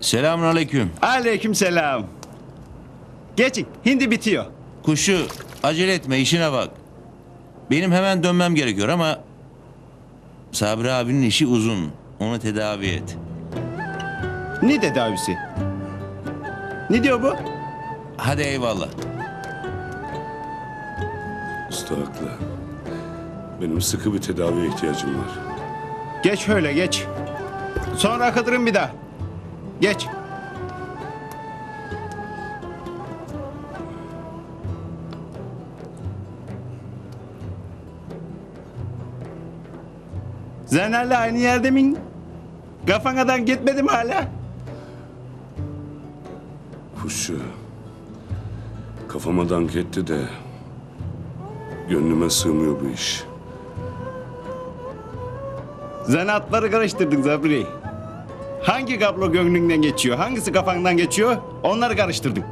Selamun aleyküm. Aleyküm selam. Geçin. Hindi bitiyor. Kuşu acele etme işine bak. Benim hemen dönmem gerekiyor ama... Sabri abinin işi uzun. Onu tedavi et. Ne tedavisi? Ne diyor bu? Hadi eyvallah. Usta haklı. Benim sıkı bir tedaviye ihtiyacım var. Geç şöyle geç. Sonra akıtırım bir daha. Geç. Zener'le aynı yerde mi? Kafanadan gitmedim hala. Kuşçu. Kafama dank etti de... Gönlüme sığmıyor bu iş. Zanaatları karıştırdın Zabri. Hangi kablo gönlünden geçiyor, hangisi kafandan geçiyor onları karıştırdın.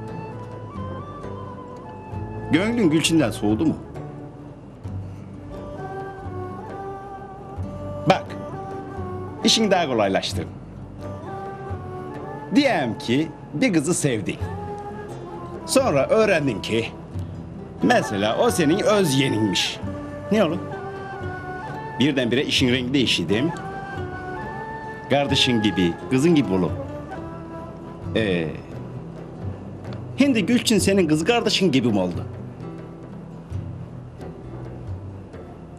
Gönlün Gülçin'den soğudu mu? Bak, işin daha kolaylaştı. Diyelim ki bir kızı sevdin. Sonra öğrendin ki mesela o senin öz yeğeninmiş. Ne olur? Birdenbire işin rengi değişti değil mi? Kardeşin gibi, kızın gibi olur. Ee, şimdi Gülçin senin kız kardeşin gibi mi oldu?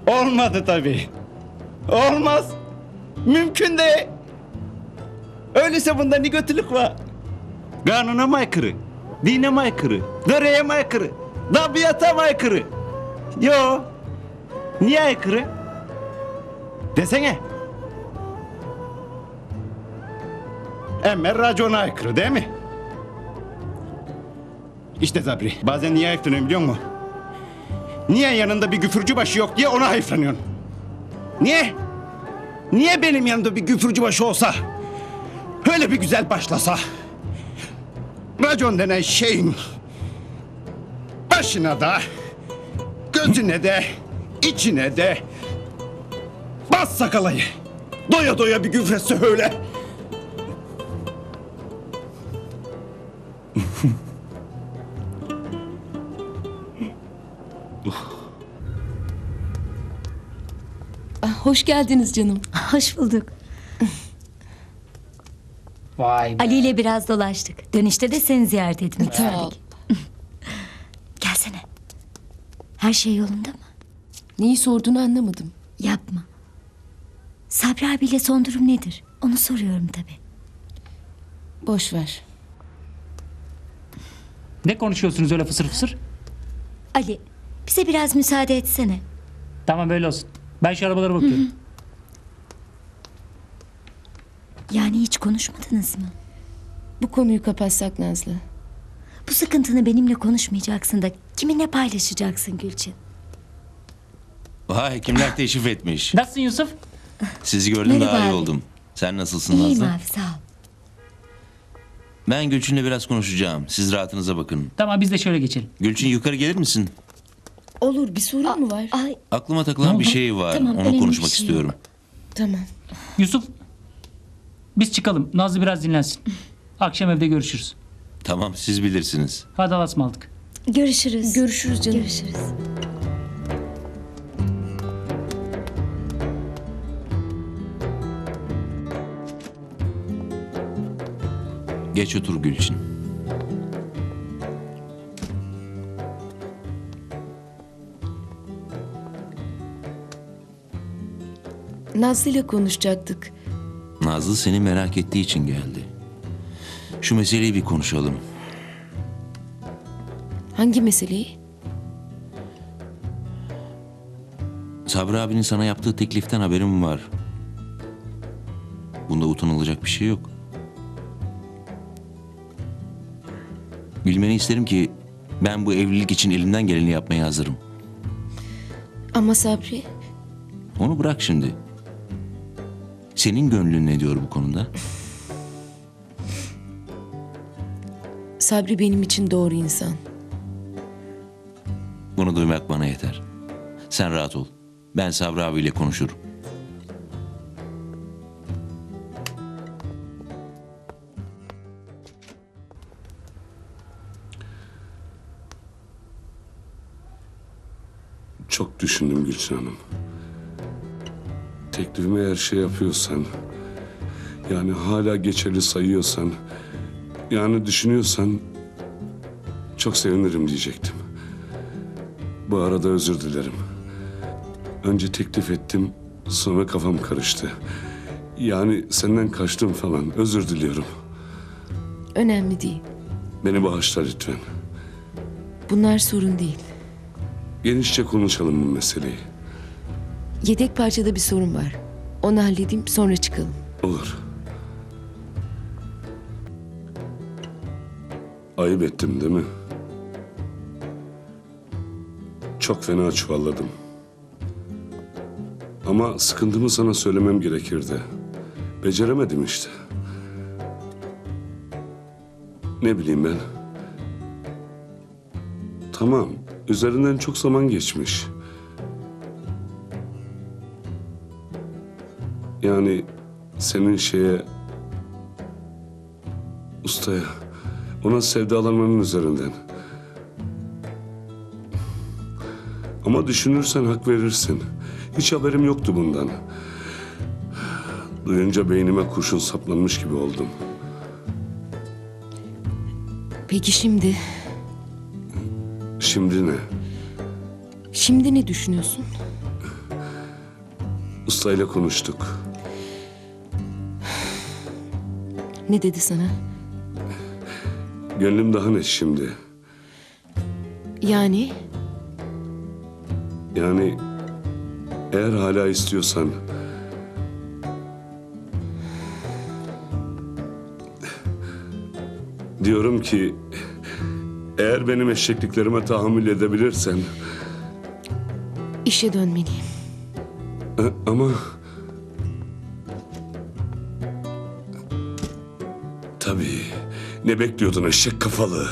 Olmadı tabii. Olmaz. Mümkün değil. Öyleyse bunda ne kötülük var? Kanuna mı aykırı? Dine mi aykırı? Döreye mi aykırı? Tabiata mı aykırı? Yo. Niye aykırı? Desene. Emme racona aykırı değil mi? İşte Zabri. Bazen niye hayıflanıyorum biliyor musun? Niye yanında bir güfürcü başı yok diye ona hayıflanıyorsun. Niye? Niye benim yanımda bir güfürcü başı olsa? Öyle bir güzel başlasa. Racon denen şeyin başına da, gözüne de, içine de Bas sakalayı. Doya doya bir güfretse öyle. Hoş geldiniz canım. Hoş bulduk. Vay be. Ali ile biraz dolaştık. Dönüşte de seni ziyaret etmek Sağ ol. istedik. Gelsene. Her şey yolunda mı? Neyi sorduğunu anlamadım. Yapma. Sabri abiyle son durum nedir? Onu soruyorum tabii. Boş ver. Ne konuşuyorsunuz öyle fısır fısır? Ali, bize biraz müsaade etsene. Tamam böyle olsun. Ben şu arabalara bakıyorum. Yani hiç konuşmadınız mı? Bu konuyu kapatsak Nazlı. Bu sıkıntını benimle konuşmayacaksın da kiminle paylaşacaksın Gülçin? Vay kimler teşrif etmiş. Nasılsın Yusuf? Sizi gördüm Merhaba daha iyi abi. oldum. Sen nasılsın İyiyim Nazlı? abi sağ ol. Ben Gülçin'le biraz konuşacağım. Siz rahatınıza bakın. Tamam biz de şöyle geçelim. Gülçin yukarı gelir misin? Olur bir sorun mu var? Ay Aklıma takılan bir şey var. Tamam, önemli Onu bir konuşmak şey istiyorum. Tamam. Yusuf biz çıkalım. Nazlı biraz dinlensin. Akşam evde görüşürüz. Tamam siz bilirsiniz. Hadi Allah'a ısmarladık. görüşürüz. Görüşürüz canım. Görüşürüz. Geç otur Gülçin. Nazlı ile konuşacaktık. Nazlı seni merak ettiği için geldi. Şu meseleyi bir konuşalım. Hangi meseleyi? Sabri abinin sana yaptığı tekliften haberim var. Bunda utanılacak bir şey yok. Bilmeni isterim ki ben bu evlilik için elimden geleni yapmaya hazırım. Ama Sabri Onu bırak şimdi. Senin gönlün ne diyor bu konuda? Sabri benim için doğru insan. Bunu duymak bana yeter. Sen rahat ol. Ben Sabri abiyle konuşurum. Çok düşündüm Gülçin Hanım. Teklifime eğer şey yapıyorsan, yani hala geçerli sayıyorsan, yani düşünüyorsan çok sevinirim diyecektim. Bu arada özür dilerim. Önce teklif ettim, sonra kafam karıştı. Yani senden kaçtım falan. Özür diliyorum. Önemli değil. Beni bağışla lütfen. Bunlar sorun değil. Genişçe konuşalım bu meseleyi. Yedek parçada bir sorun var. Onu halledeyim sonra çıkalım. Olur. Ayıp ettim değil mi? Çok fena çuvalladım. Ama sıkıntımı sana söylemem gerekirdi. Beceremedim işte. Ne bileyim ben. Tamam, üzerinden çok zaman geçmiş. Yani senin şeye ustaya ona sevdalanmanın üzerinden. Ama düşünürsen hak verirsin. Hiç haberim yoktu bundan. Duyunca beynime kurşun saplanmış gibi oldum. Peki şimdi? Şimdi ne? Şimdi ne düşünüyorsun? Ustayla konuştuk. Ne dedi sana? Gönlüm daha net şimdi. Yani Yani eğer hala istiyorsan diyorum ki eğer benim eşekliklerime tahammül edebilirsen. İşe dönmeliyim. e, ama. Tabii. Ne bekliyordun eşek kafalı